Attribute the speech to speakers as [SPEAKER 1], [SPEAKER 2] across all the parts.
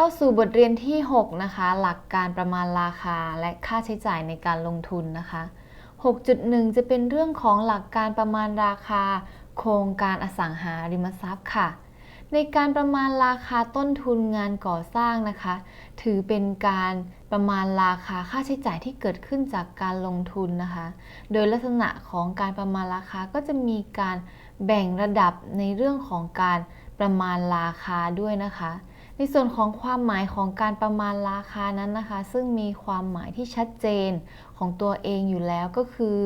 [SPEAKER 1] เข้าสู่บทเรียนที่ 6 นะคะ หลักการประมาณราคาและค่าใช้จ่ายในการลงทุนนะคะ 6.1 จะเป็นเรื่องของหลักการประมาณราคา โครงการอสังหาริมทรัพย์ค่ะ ในการประมาณราคาต้นทุนงานก่อสร้างนะคะ ถือเป็นการประมาณราคาค่าใช้จ่ายที่เกิดขึ้นจากการลงทุนนะคะ โดยลักษณะของการประมาณราคาก็จะมีการแบ่งระดับในเรื่องของการประมาณราคาด้วยนะคะ ในส่วนของความหมายของการประมาณราคานั้นนะคะ ซึ่งมีความหมายที่ชัดเจนของตัวเองอยู่แล้วก็คือ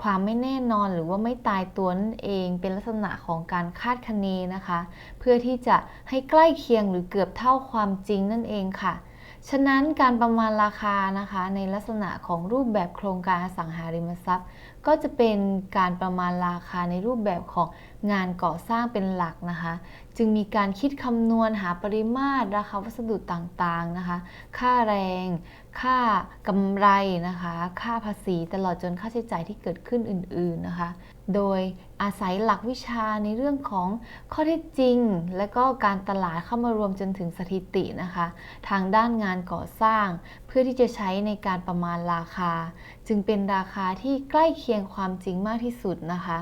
[SPEAKER 1] ความไม่แน่นอนหรือว่าไม่ตายตัวนั่นเองเป็นลักษณะของการคาดคะเนนะคะ เพื่อที่จะให้ใกล้เคียงหรือเกือบเท่าความจริงนั่นเองค่ะ ฉะนั้นการประมาณราคานะคะในลักษณะของรูปแบบโครงการอสังหาริมทรัพย์ ก็จะเป็นการประมาณราคาในรูปแบบของงานก่อสร้างเป็นหลักนะคะ จึงมีการคิดคำนวณหาปริมาตร ราคาวัสดุต่างๆนะคะ ค่าแรง ค่ากำไรนะคะ ค่าภาษีตลอดจนค่าใช้จ่ายที่เกิดขึ้นอื่นๆนะคะ โดยอาศัยหลักวิชาในเรื่องของข้อเท็จจริง และก็การตลาดเข้ามารวมจนถึงสถิตินะคะ ทางด้านงานก่อสร้าง เพื่อที่จะใช้ในการประมาณราคา จึงเป็นราคาที่ใกล้เคียงความจริงมากที่สุดนะคะ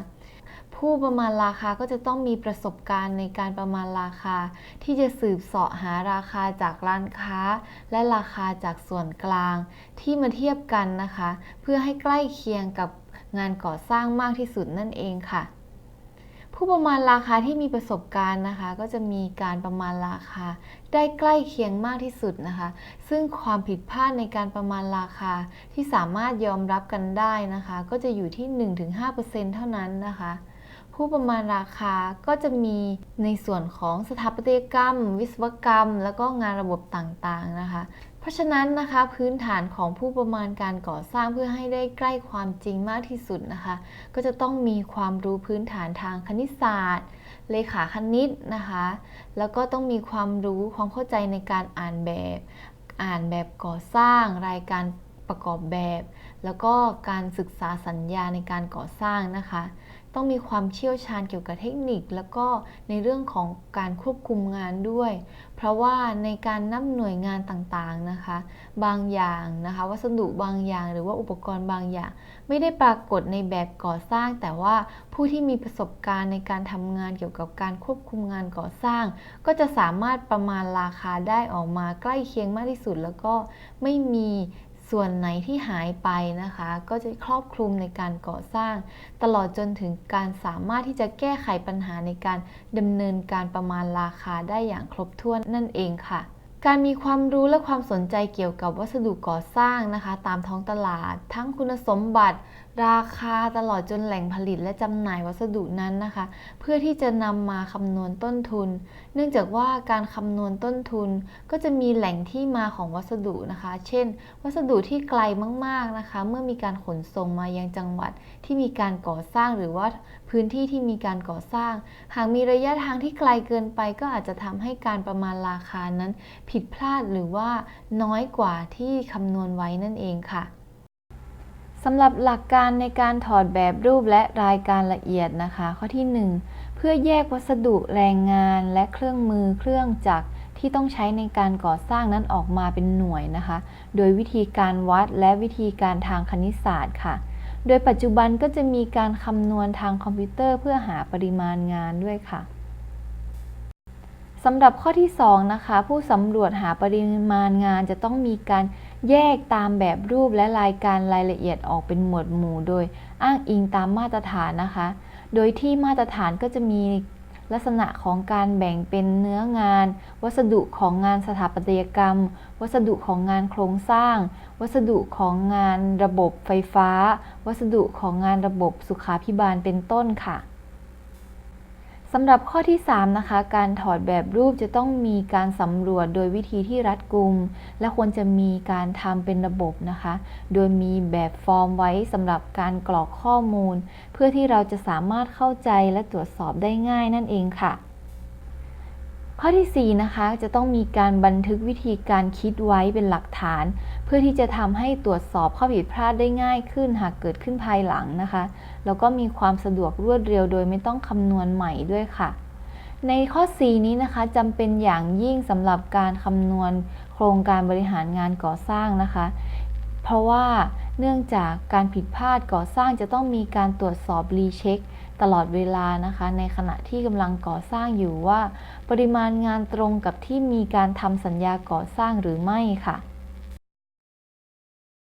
[SPEAKER 1] ผู้ประมาณราคาก็จะต้องมีประสบการณ์ในการประมาณราคา ที่จะสืบเสาะหาราคาจากร้านค้า และราคาจากส่วนกลาง ที่มาเทียบกันนะคะ เพื่อให้ใกล้เคียงกับ งานก่อสร้างมากที่สุดนั่นเองค่ะ ผู้ประมาณราคาที่มีประสบการณ์นะคะ ก็จะมีการประมาณราคาได้ใกล้เคียงมากที่สุดนะคะ ซึ่งความผิดพลาดในการประมาณราคาที่สามารถยอมรับกันได้นะคะ ก็จะอยู่ที่ 1-5%เท่านั้นนะคะ ผู้ประมาณราคาก็จะมีในส่วนของสถาปัตยกรรม วิศวกรรม แล้วก็งานระบบต่างๆนะคะ เพราะฉะนั้นนะคะพื้นฐานของผู้ประมาณการก่อสร้างเพื่อให้ได้ใกล้ความจริงมากที่สุดนะคะ ก็จะต้องมีความรู้พื้นฐานทางคณิตศาสตร์ เลขาคณิตนะคะ แล้วก็ต้องมีความรู้ความเข้าใจในการอ่านแบบ อ่านแบบก่อสร้างรายการ ประกอบแบบ แล้วก็การศึกษาสัญญาในการก่อสร้างนะคะ ต้องมีความเชี่ยวชาญเกี่ยวกับเทคนิค แล้วก็ในเรื่องของการควบคุมงานด้วย เพราะว่าในการนับหน่วยงานต่างๆนะคะ บางอย่างนะคะ วัสดุบางอย่างหรือว่าอุปกรณ์บางอย่าง ไม่ได้ปรากฏในแบบก่อสร้าง แต่ว่าผู้ที่มีประสบการณ์ในการทำงานเกี่ยวกับการควบคุมงานก่อสร้าง ก็จะสามารถประมาณราคาได้ออกมาใกล้เคียงมากที่สุด แล้วก็ไม่มี ส่วนไหนที่หายไปนะคะ ก็จะครอบคลุมในการก่อสร้าง ตลอดจนถึงการสามารถที่จะแก้ไขปัญหาในการดำเนินการประมาณราคาได้อย่างครบถ้วนนั่นเองค่ะ การมีความรู้และความสนใจเกี่ยวกับวัสดุก่อสร้างนะคะ ตามท้องตลาด ทั้งคุณสมบัติ ราคาตลอดจนแหล่งผลิตและจำหน่ายวัสดุนั้นนะคะ เพื่อที่จะนำมาคำนวณต้นทุน เนื่องจากว่าการคำนวณต้นทุน ก็จะมีแหล่งที่มาของวัสดุนะคะ เช่น วัสดุที่ไกลมากๆนะคะ เมื่อมีการขนส่งมายังจังหวัดที่มีการก่อสร้างหรือว่าพื้นที่ที่มีการก่อสร้าง หากมีระยะทางที่ไกลเกินไป ก็อาจจะทำให้การประมาณราคานั้นผิิดพลาดหรือว่าน้อยกว่าที่คำนวณไว้นั่นเองค่ะสำหรับหลักการในการถอดแบบรูปและรายการละเอียดนะคะ ข้อที่ 1 เพื่อแยกวัสดุแรงงานและเครื่องมือเครื่องจักรที่ต้องใช้ในการก่อสร้างนั้นออกมาเป็นหน่วยนะคะ โดยวิธีการวัดและวิธีการทางคณิตศาสตร์ค่ะ โดยปัจจุบันก็จะมีการคำนวณทางคอมพิวเตอร์เพื่อหาปริมาณงานด้วยค่ะ สำหรับข้อที่ 2 นะคะ ผู้สำรวจหาปริมาณงานจะต้องมีการแยกตามแบบรูปและรายการรายละเอียดออกเป็นหมวดหมู่ โดยอ้างอิงตามมาตรฐานนะคะ โดยที่มาตรฐานก็จะมีลักษณะของการแบ่งเป็นเนื้องาน วัสดุของงานสถาปัตยกรรม วัสดุของงานโครงสร้าง วัสดุของงานระบบไฟฟ้า วัสดุของงานระบบสุขาพิบาลเป็นต้นค่ะ สำหรับข้อที่ 3 นะคะ การถอดแบบรูปจะต้องมีการสำรวจโดยวิธีที่รัดกุม และควรจะมีการทำเป็นระบบนะคะ โดยมีแบบฟอร์มไว้สำหรับการกรอกข้อมูล เพื่อที่เราจะสามารถเข้าใจและตรวจสอบได้ง่ายนั่นเองค่ะ ข้อที่ 4 นะคะ จะต้องมีการบันทึกวิธีการคิดไว้เป็นหลักฐาน เพื่อที่จะทำให้ตรวจสอบข้อผิดพลาดได้ง่ายขึ้นหากเกิดขึ้นภายหลังนะคะ แล้วก็มีความสะดวกรวดเร็วโดยไม่ต้องคำนวณใหม่ด้วยค่ะ ในข้อ 4 นี้นะคะจำเป็นอย่างยิ่งสำหรับการคำนวณโครงการบริหารงานก่อสร้างนะคะ เพราะว่าเนื่องจากการผิดพลาดก่อสร้างจะต้องมีการตรวจสอบรีเช็ค ตลอดเวลานะคะ ในขณะที่กำลังก่อสร้างอยู่ว่า ปริมาณงานตรงกับที่มีการทำสัญญาก่อสร้างหรือไม่ค่ะ